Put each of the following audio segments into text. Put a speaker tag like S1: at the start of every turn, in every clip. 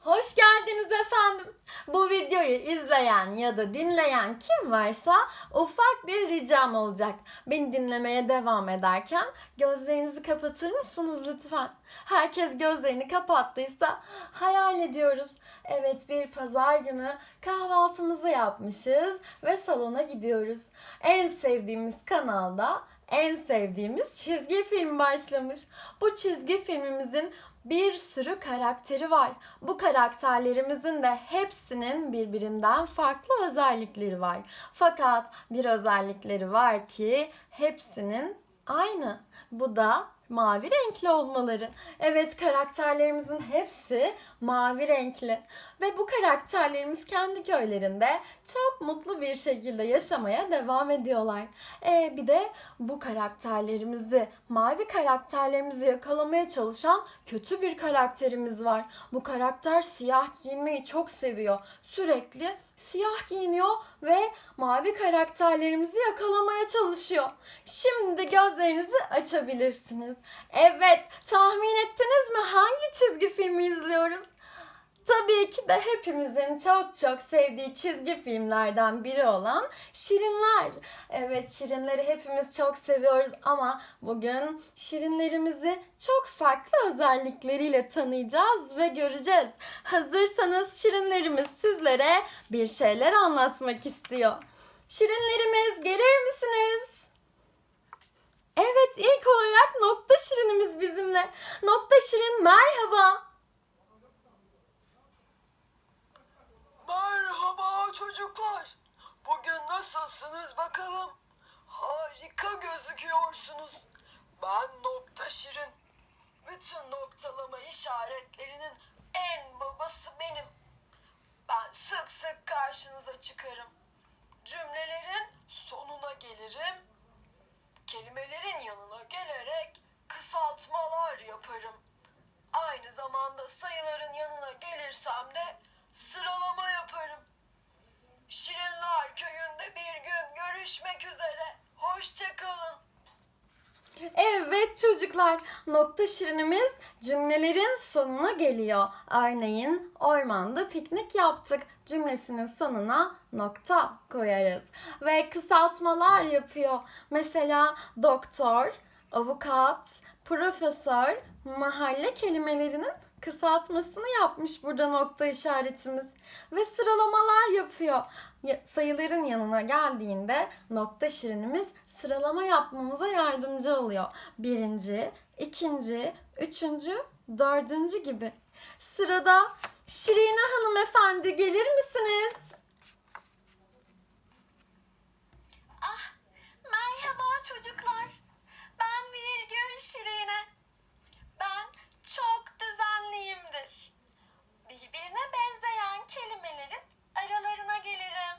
S1: Hoş geldiniz efendim. Bu videoyu izleyen ya da dinleyen kim varsa ufak bir ricam olacak. Beni dinlemeye devam ederken gözlerinizi kapatır mısınız lütfen? Herkes gözlerini kapattıysa hayal ediyoruz. Evet bir pazar günü kahvaltımızı yapmışız ve salona gidiyoruz. En sevdiğimiz kanalda en sevdiğimiz çizgi film başlamış. Bu çizgi filmimizin bir sürü karakteri var. Bu karakterlerimizin de hepsinin birbirinden farklı özellikleri var. Fakat bir özellikleri var ki hepsinin aynı. Bu da mavi renkli olmaları. Evet karakterlerimizin hepsi mavi renkli ve bu karakterlerimiz kendi köylerinde çok mutlu bir şekilde yaşamaya devam ediyorlar. E, bir de bu karakterlerimizi, mavi karakterlerimizi yakalamaya çalışan kötü bir karakterimiz var. Bu karakter siyah giyinmeyi çok seviyor. Sürekli siyah giyiniyor ve mavi karakterlerimizi yakalamaya çalışıyor. Şimdi gözlerinizi açabilirsiniz. Evet, tahmin ettiniz mi hangi çizgi filmi izliyoruz? Tabii ki de hepimizin çok çok sevdiği çizgi filmlerden biri olan Şirinler. Evet Şirinleri hepimiz çok seviyoruz ama bugün Şirinlerimizi çok farklı özellikleriyle tanıyacağız ve göreceğiz. Hazırsanız Şirinlerimiz sizlere bir şeyler anlatmak istiyor. Şirinlerimiz gelir misiniz? Evet ilk olarak Nokta Şirinimiz bizimle. Nokta Şirin merhaba.
S2: Merhaba çocuklar. Bugün nasılsınız bakalım? Harika gözüküyorsunuz. Ben Nokta Şirin. Bütün noktalama işaretlerinin en babası benim. Ben sık sık karşınıza çıkarım. Cümlelerin sonuna gelirim. Kelimelerin yanına gelerek kısaltmalar yaparım. Aynı zamanda sayıların yanına gelirsem de sıralama yaparım. Şirinler köyünde bir gün görüşmek üzere. Hoşçakalın.
S1: Evet çocuklar, nokta şirinimiz cümlelerin sonuna geliyor. Örneğin ormanda piknik yaptık cümlesinin sonuna nokta koyarız. Ve kısaltmalar yapıyor. Mesela doktor, avukat, profesör, mahalle kelimelerinin kısaltmasını yapmış burada nokta işaretimiz. Ve sıralamalar yapıyor. Ya- Sayıların yanına geldiğinde nokta şirinimiz sıralama yapmamıza yardımcı oluyor. Birinci, ikinci, üçüncü, dördüncü gibi. Sırada Şirine hanımefendi gelir misiniz?
S3: Ah, merhaba çocuklar. Ben Virgül Şirine. Ben çok düzenliyimdir. Birbirine benzeyen kelimelerin aralarına gelirim.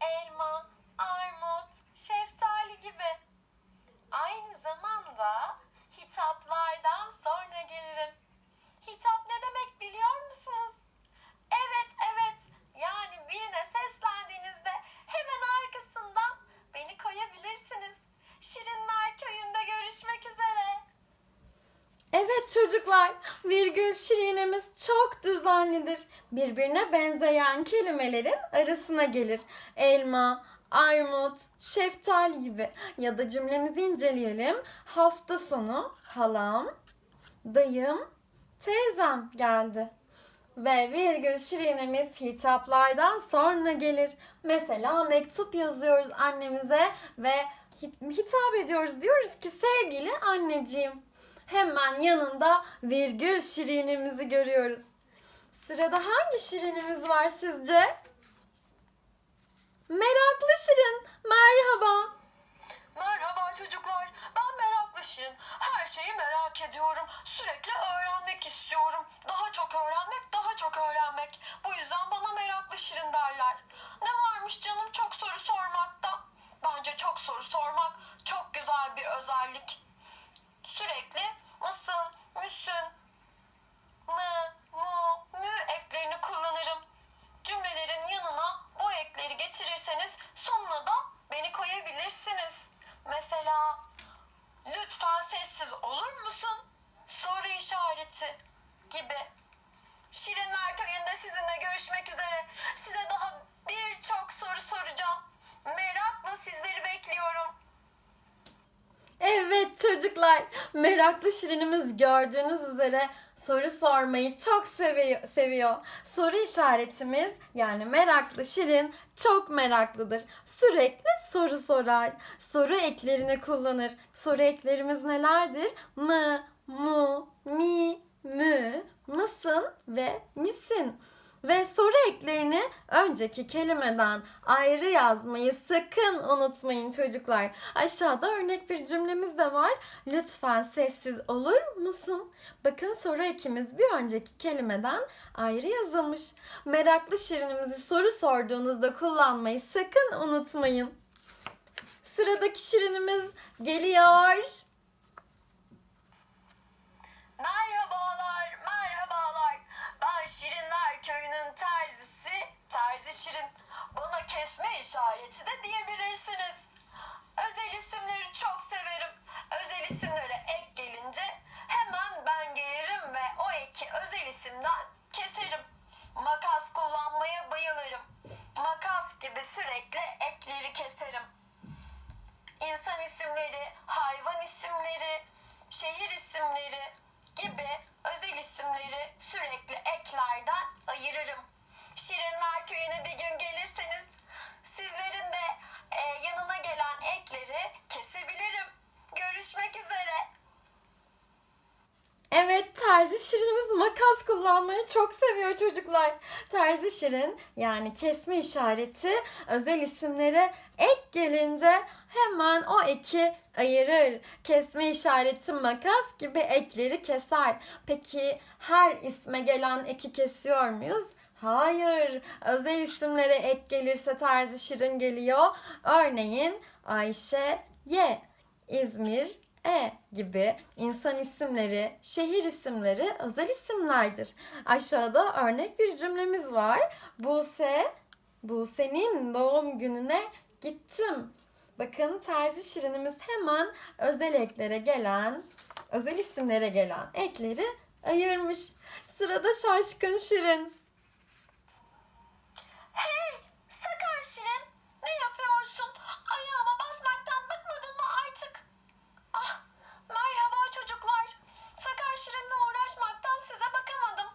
S3: Elma, armut, şeftali gibi. Aynı zamanda hitaplardan sonra gelirim. Hitap ne demek biliyor musunuz? Evet evet yani birine seslendiğinizde hemen arkasından beni koyabilirsiniz. Şirinler köyünde görüşmek üzere.
S1: Evet çocuklar, virgül şirinemiz çok düzenlidir. Birbirine benzeyen kelimelerin arasına gelir. Elma, armut, şeftali gibi. Ya da cümlemizi inceleyelim. Hafta sonu halam, dayım, teyzem geldi. Ve virgül şirinemiz hitaplardan sonra gelir. Mesela mektup yazıyoruz annemize ve hit- hitap ediyoruz. Diyoruz ki sevgili anneciğim. Hemen yanında virgül şirinimizi görüyoruz. Sırada hangi şirinimiz var sizce? Meraklı şirin. Merhaba.
S2: Merhaba çocuklar. Ben meraklı Şirin. Her şeyi merak ediyorum. Sürekli öğrenmek istiyorum. Daha çok öğrenmek, daha çok öğrenmek. Bu yüzden bana meraklı Şirin derler. Ne varmış canım çok soru sormakta? Bence çok soru sormak çok güzel bir özellik. Sürekli mısın, müsün, mı, mu, mü eklerini kullanırım. Cümlelerin yanına bu ekleri getirirseniz sonuna da beni koyabilirsiniz. Mesela lütfen sessiz olur musun? Soru işareti gibi. Şirinler Köyü'nde sizinle görüşmek üzere. Size daha birçok soru soracağım. Merakla sizleri bekliyorum.
S1: Evet çocuklar, meraklı şirinimiz gördüğünüz üzere soru sormayı çok seviyor. seviyor. Soru işaretimiz yani meraklı şirin çok meraklıdır. Sürekli soru sorar. Soru eklerini kullanır. Soru eklerimiz nelerdir? Mı, mu, mi, mü, mısın ve misin? Ve soru eklerini önceki kelimeden ayrı yazmayı sakın unutmayın çocuklar. Aşağıda örnek bir cümlemiz de var. Lütfen sessiz olur musun? Bakın soru ekimiz bir önceki kelimeden ayrı yazılmış. Meraklı şirinimizi soru sorduğunuzda kullanmayı sakın unutmayın. Sıradaki şirinimiz geliyor.
S2: Merhabalar, Şirinler Köyü'nün terzisi, Terzi Şirin. Bana kesme işareti de diyebilirsiniz. Özel isimleri çok severim. Özel isimlere ek gelince hemen ben gelirim ve o eki özel isimden keserim. Makas kullanmaya bayılırım. Makas gibi sürekli ekleri keserim. İnsan isimleri, hayvan isimleri, şehir isimleri gibi özel isimleri sürekli eklerden ayırırım. Şirinler Köyü'ne bir gün gelirseniz sizlerin de e, yanına gelen ekleri kesebilirim. Görüşmek üzere.
S1: Evet terzi şirinimiz makas kullanmayı çok seviyor çocuklar. Terzi şirin yani kesme işareti özel isimlere ek gelince hemen o eki ayırır. Kesme işareti makas gibi ekleri keser. Peki her isme gelen eki kesiyor muyuz? Hayır. Özel isimlere ek gelirse terzi şirin geliyor. Örneğin Ayşe Y, İzmir e gibi insan isimleri, şehir isimleri özel isimlerdir. Aşağıda örnek bir cümlemiz var. Buse, Buse'nin doğum gününe gittim. Bakın terzi şirinimiz hemen özel eklere gelen, özel isimlere gelen ekleri ayırmış. Sırada şaşkın şirin.
S2: Hey Sakar Şirin ne yapıyorsun? Ayağıma basmaktan bıkmadın mı artık? Ah merhaba çocuklar. Sakar Şirin'le uğraşmaktan size bakamadım.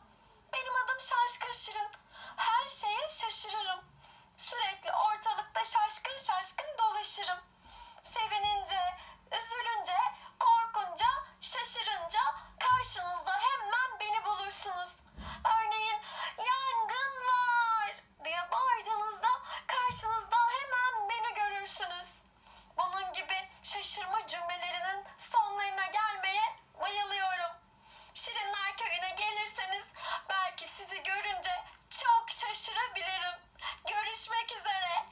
S2: Benim adım Şaşkın Şirin. Her şeye şaşırırım. Sürekli ortalıkta şaşkın şaşkın dolaşırım. Sevinince, üzülünce, korkunca, şaşırınca karşınızda hemen beni bulursunuz. Örneğin yangın var diye bağırdığınızda karşınızda hemen beni görürsünüz. Bunun gibi şaşırma cümlelerinin sonlarına gelmeye bayılıyorum. Şirinler Köyü'ne gelirseniz belki sizi görünce çok şaşırabilirim. Görüşmek üzere.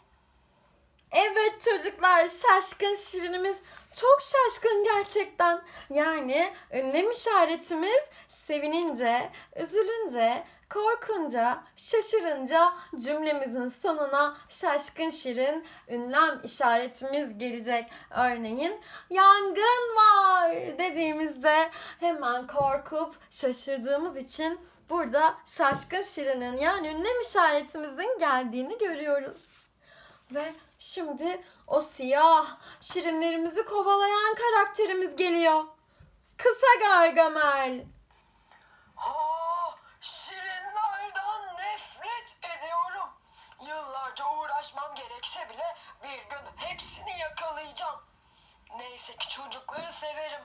S1: Evet çocuklar şaşkın şirinimiz çok şaşkın gerçekten. Yani ünlem işaretimiz sevinince, üzülünce, korkunca, şaşırınca cümlemizin sonuna şaşkın şirin ünlem işaretimiz gelecek. Örneğin yangın var dediğimizde hemen korkup şaşırdığımız için burada şaşkın şirinin yani ünlem işaretimizin geldiğini görüyoruz. Ve şimdi o siyah şirinlerimizi kovalayan karakterimiz geliyor. Kısa Gargamel.
S2: Ha, şirinlerden nefret ediyorum. Yıllarca uğraşmam gerekse bile bir gün hepsini yakalayacağım. Neyse ki çocukları severim.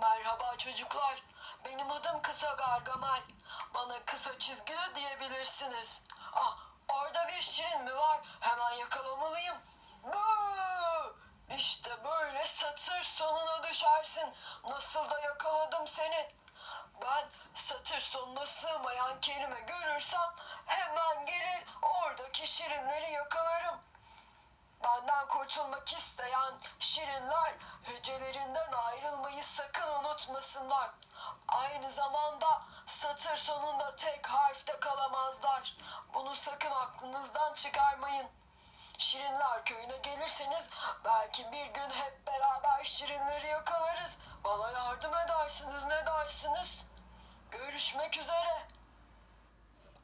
S2: Merhaba çocuklar. Benim adım Kısa Gargamel. Bana kısa çizgi de diyebilirsiniz. Ah, orada bir şirin mi var? Hemen yakalamalıyım. Bıı! İşte böyle satır sonuna düşersin. Nasıl da yakaladım seni. Ben satır sonuna sığmayan kelime görürsem hemen gelir oradaki şirinleri yakalarım. Benden kurtulmak isteyen şirinler hecelerinden ayrılmayı sakın unutmasınlar. Aynı zamanda satır sonunda tek harfte kalamazlar. Bunu sakın aklınızdan çıkarmayın. Şirinler köyüne gelirseniz belki bir gün hep beraber şirinleri yakalarız. Bana yardım edersiniz ne dersiniz? Görüşmek üzere.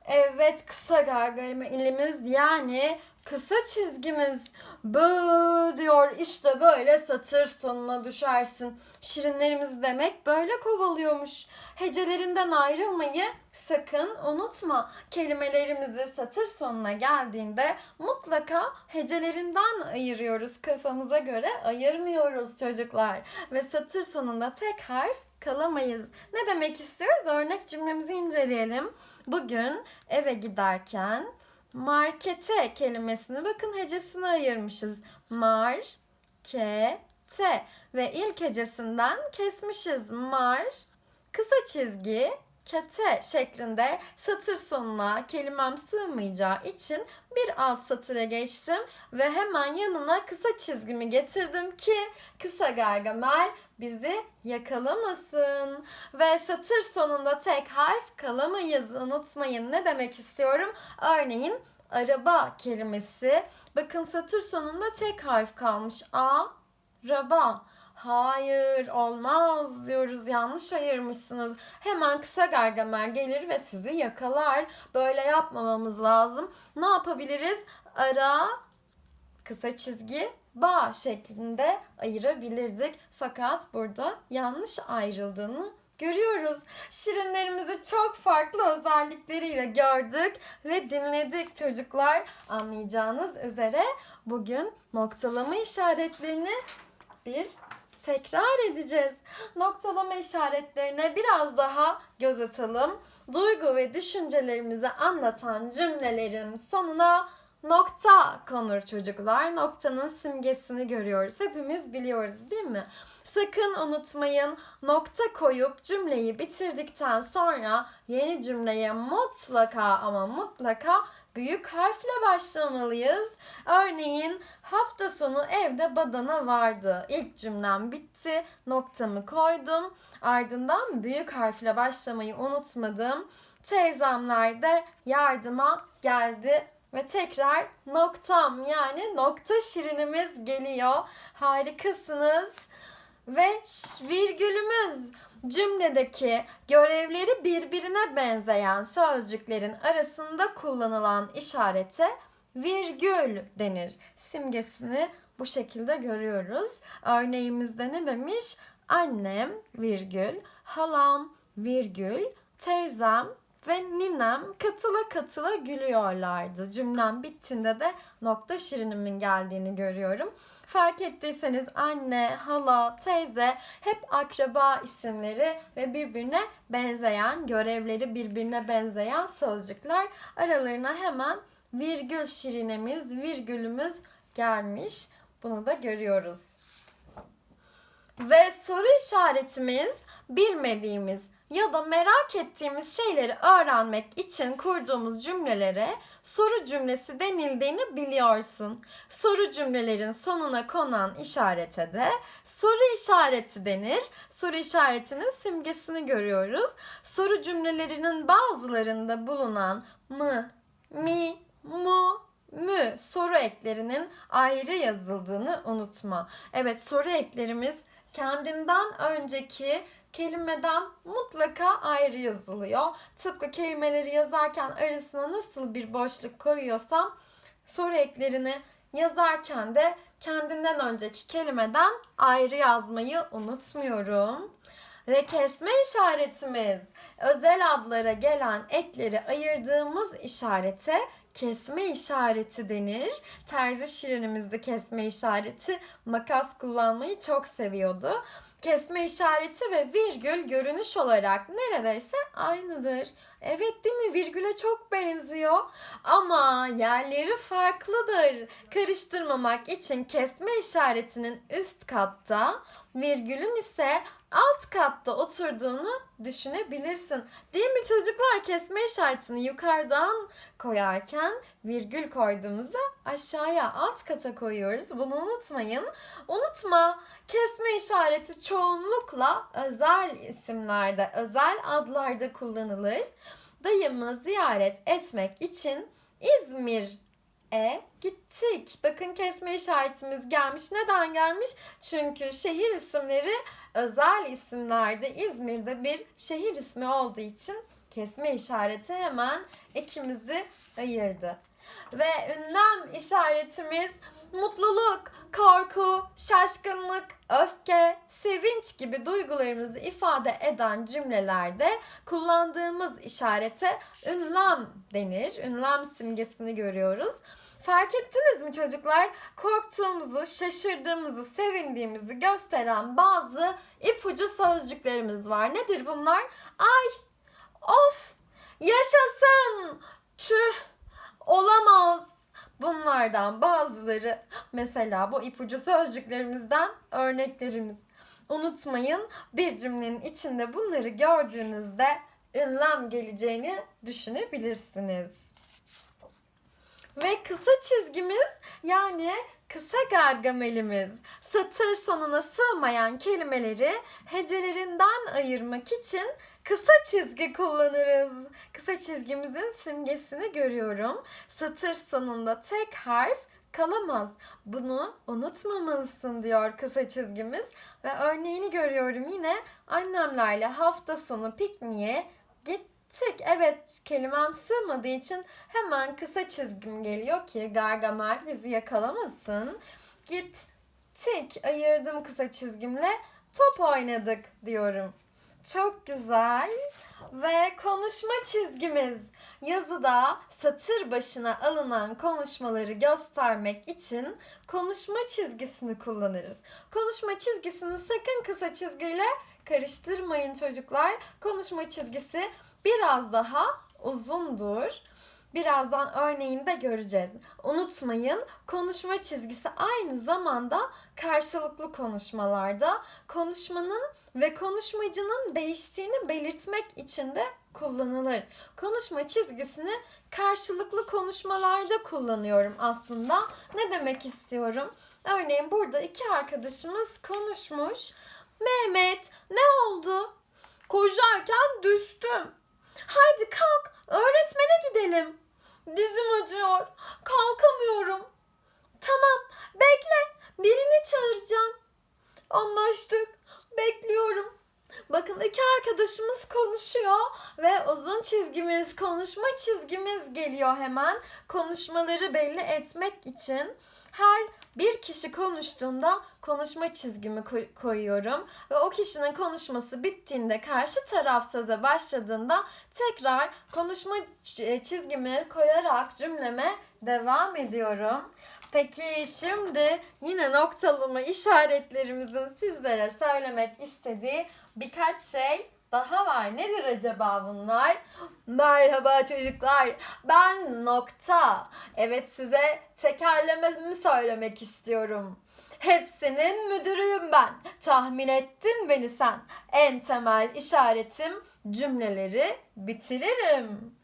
S1: Evet kısa gargamelimiz yani kısa çizgimiz. Bö diyor işte böyle satır sonuna düşersin. Şirinlerimiz demek böyle kovalıyormuş. Hecelerinden ayrılmayı sakın unutma. Kelimelerimizi satır sonuna geldiğinde mutlaka hecelerinden ayırıyoruz. Kafamıza göre ayırmıyoruz çocuklar. Ve satır sonunda tek harf kalamayız. Ne demek istiyoruz? Örnek cümlemizi inceleyelim. Bugün eve giderken markete kelimesini bakın hecesine ayırmışız. Mar, ke, te ve ilk hecesinden kesmişiz. Mar, kısa çizgi, kete şeklinde satır sonuna kelimem sığmayacağı için bir alt satıra geçtim ve hemen yanına kısa çizgimi getirdim ki kısa gargamel bizi yakalamasın. Ve satır sonunda tek harf kalamayız unutmayın. Ne demek istiyorum? Örneğin araba kelimesi. Bakın satır sonunda tek harf kalmış. A, raba. Hayır olmaz diyoruz yanlış ayırmışsınız. Hemen kısa gargamel gelir ve sizi yakalar. Böyle yapmamamız lazım. Ne yapabiliriz? Ara kısa çizgi ba şeklinde ayırabilirdik. Fakat burada yanlış ayrıldığını görüyoruz. Şirinlerimizi çok farklı özellikleriyle gördük ve dinledik çocuklar. Anlayacağınız üzere bugün noktalama işaretlerini bir tekrar edeceğiz. Noktalama işaretlerine biraz daha göz atalım. Duygu ve düşüncelerimizi anlatan cümlelerin sonuna nokta konur çocuklar. Noktanın simgesini görüyoruz. Hepimiz biliyoruz değil mi? Sakın unutmayın nokta koyup cümleyi bitirdikten sonra yeni cümleye mutlaka ama mutlaka büyük harfle başlamalıyız. Örneğin hafta sonu evde badana vardı. İlk cümlem bitti. Noktamı koydum. Ardından büyük harfle başlamayı unutmadım. Teyzemler de yardıma geldi ve tekrar noktam yani nokta şirinimiz geliyor. Harikasınız. Ve virgülümüz cümledeki görevleri birbirine benzeyen sözcüklerin arasında kullanılan işarete virgül denir. Simgesini bu şekilde görüyoruz. Örneğimizde ne demiş? Annem virgül, halam virgül, teyzem ve ninem katıla katıla gülüyorlardı. Cümlem bittiğinde de nokta şirinimin geldiğini görüyorum. Fark ettiyseniz anne, hala, teyze hep akraba isimleri ve birbirine benzeyen, görevleri birbirine benzeyen sözcükler. Aralarına hemen virgül şirinemiz, virgülümüz gelmiş. Bunu da görüyoruz. Ve soru işaretimiz bilmediğimiz ya da merak ettiğimiz şeyleri öğrenmek için kurduğumuz cümlelere soru cümlesi denildiğini biliyorsun. Soru cümlelerin sonuna konan işarete de soru işareti denir. Soru işaretinin simgesini görüyoruz. Soru cümlelerinin bazılarında bulunan mı, mi, mu, mü soru eklerinin ayrı yazıldığını unutma. Evet soru eklerimiz kendinden önceki kelimeden mutlaka ayrı yazılıyor. Tıpkı kelimeleri yazarken arasına nasıl bir boşluk koyuyorsam soru eklerini yazarken de kendinden önceki kelimeden ayrı yazmayı unutmuyorum. Ve kesme işaretimiz özel adlara gelen ekleri ayırdığımız işarete kesme işareti denir. Terzi şirinimizde kesme işareti makas kullanmayı çok seviyordu. Kesme işareti ve virgül görünüş olarak neredeyse aynıdır. Evet değil mi? Virgüle çok benziyor. Ama yerleri farklıdır. Karıştırmamak için kesme işaretinin üst katta, virgülün ise alt katta oturduğunu düşünebilirsin. Değil mi çocuklar? Kesme işaretini yukarıdan koyarken virgül koyduğumuzda aşağıya alt kata koyuyoruz. Bunu unutmayın. Unutma kesme işareti çoğunlukla özel isimlerde, özel adlarda kullanılır. Dayımı ziyaret etmek için İzmir'e gittik. Bakın kesme işaretimiz gelmiş. Neden gelmiş? Çünkü şehir isimleri özel isimlerde İzmir'de bir şehir ismi olduğu için kesme işareti hemen ikimizi ayırdı. Ve ünlem işaretimiz mutluluk, korku, şaşkınlık, öfke, sevinç gibi duygularımızı ifade eden cümlelerde kullandığımız işarete ünlem denir. Ünlem simgesini görüyoruz. Fark ettiniz mi çocuklar? Korktuğumuzu, şaşırdığımızı, sevindiğimizi gösteren bazı ipucu sözcüklerimiz var. Nedir bunlar? Ay, of, yaşasın, tüh, olamaz. Bunlardan bazıları mesela bu ipucu sözcüklerimizden örneklerimiz. Unutmayın bir cümlenin içinde bunları gördüğünüzde ünlem geleceğini düşünebilirsiniz. Ve kısa çizgimiz yani kısa gargamelimiz satır sonuna sığmayan kelimeleri hecelerinden ayırmak için kısa çizgi kullanırız. Kısa çizgimizin simgesini görüyorum. Satır sonunda tek harf kalamaz. Bunu unutmamalısın diyor kısa çizgimiz. Ve örneğini görüyorum yine annemlerle hafta sonu pikniğe gittik. Evet kelimem sığmadığı için hemen kısa çizgim geliyor ki Gargamel bizi yakalamasın. Gittik ayırdım kısa çizgimle top oynadık diyorum. Çok güzel. Ve konuşma çizgimiz. Yazıda satır başına alınan konuşmaları göstermek için konuşma çizgisini kullanırız. Konuşma çizgisini sakın kısa çizgiyle karıştırmayın çocuklar. Konuşma çizgisi biraz daha uzundur. Birazdan örneğini de göreceğiz. Unutmayın konuşma çizgisi aynı zamanda karşılıklı konuşmalarda konuşmanın ve konuşmacının değiştiğini belirtmek için de kullanılır. Konuşma çizgisini karşılıklı konuşmalarda kullanıyorum aslında. Ne demek istiyorum? Örneğin burada iki arkadaşımız konuşmuş. Mehmet ne oldu? Koşarken düştüm. Haydi kalk öğretmene gidelim. Dizim acıyor. Kalkamıyorum. Tamam bekle birini çağıracağım. Anlaştık. Bekliyorum. Bakın iki arkadaşımız konuşuyor ve uzun çizgimiz, konuşma çizgimiz geliyor hemen. Konuşmaları belli etmek için her bir kişi konuştuğunda konuşma çizgimi koy- koyuyorum ve o kişinin konuşması bittiğinde karşı taraf söze başladığında tekrar konuşma ç- çizgimi koyarak cümleme devam ediyorum. Peki şimdi yine noktalama işaretlerimizin sizlere söylemek istediği birkaç şey daha var. Nedir acaba bunlar? Merhaba çocuklar. Ben nokta. Evet size tekerlememi söylemek istiyorum. Hepsinin müdürüyüm ben. Tahmin ettin beni sen. En temel işaretim cümleleri bitiririm.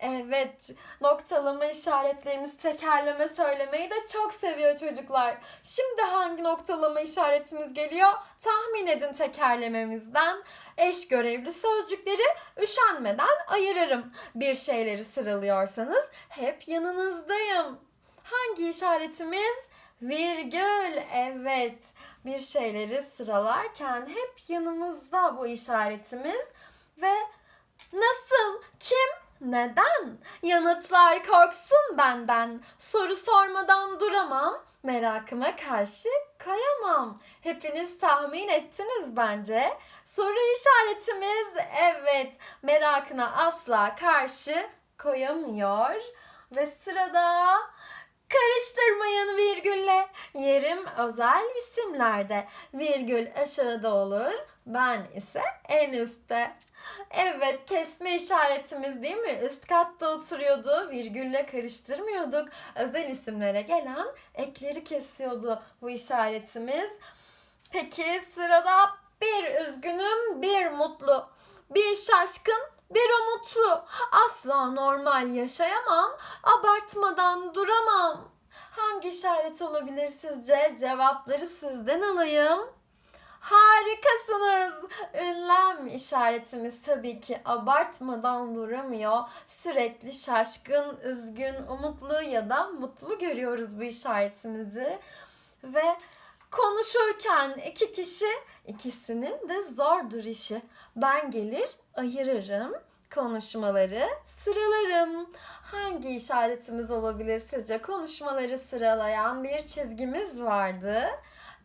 S1: Evet, noktalama işaretlerimiz tekerleme söylemeyi de çok seviyor çocuklar. Şimdi hangi noktalama işaretimiz geliyor? Tahmin edin tekerlememizden. Eş görevli sözcükleri üşenmeden ayırırım. Bir şeyleri sıralıyorsanız hep yanınızdayım. Hangi işaretimiz? Virgül. Evet. Bir şeyleri sıralarken hep yanımızda bu işaretimiz ve nasıl, kim, neden? Yanıtlar korksun benden. Soru sormadan duramam. Merakıma karşı koyamam. Hepiniz tahmin ettiniz bence. Soru işaretimiz evet. Merakına asla karşı koyamıyor. Ve sırada Karıştırmayın virgülle. Yerim özel isimlerde. Virgül aşağıda olur. Ben ise en üstte. Evet kesme işaretimiz değil mi? Üst katta oturuyordu. Virgülle karıştırmıyorduk. Özel isimlere gelen ekleri kesiyordu bu işaretimiz. Peki sırada bir üzgünüm, bir mutlu. Bir şaşkın, bir umutlu. Asla normal yaşayamam. Abartmadan duramam. Hangi işaret olabilir sizce? Cevapları sizden alayım. Harikasınız. Ünlem işaretimiz tabii ki abartmadan duramıyor. Sürekli şaşkın, üzgün, umutlu ya da mutlu görüyoruz bu işaretimizi. Ve konuşurken iki kişi ikisinin de zordur işi. Ben gelir ayırırım. konuşmaları sıralarım. Hangi işaretimiz olabilir sizce? Konuşmaları sıralayan bir çizgimiz vardı.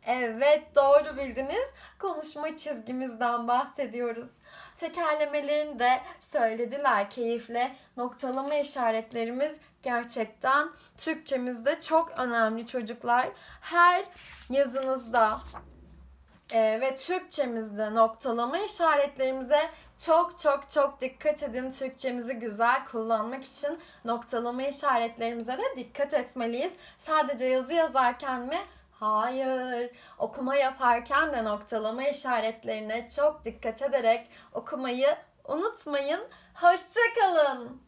S1: Evet doğru bildiniz. Konuşma çizgimizden bahsediyoruz. Tekerlemelerini de söylediler keyifle. Noktalama işaretlerimiz gerçekten Türkçemizde çok önemli çocuklar. Her yazınızda e, ve Türkçemizde noktalama işaretlerimize çok çok çok dikkat edin. Türkçemizi güzel kullanmak için noktalama işaretlerimize de dikkat etmeliyiz. Sadece yazı yazarken mi? Hayır. Okuma yaparken de noktalama işaretlerine çok dikkat ederek okumayı unutmayın. Hoşçakalın.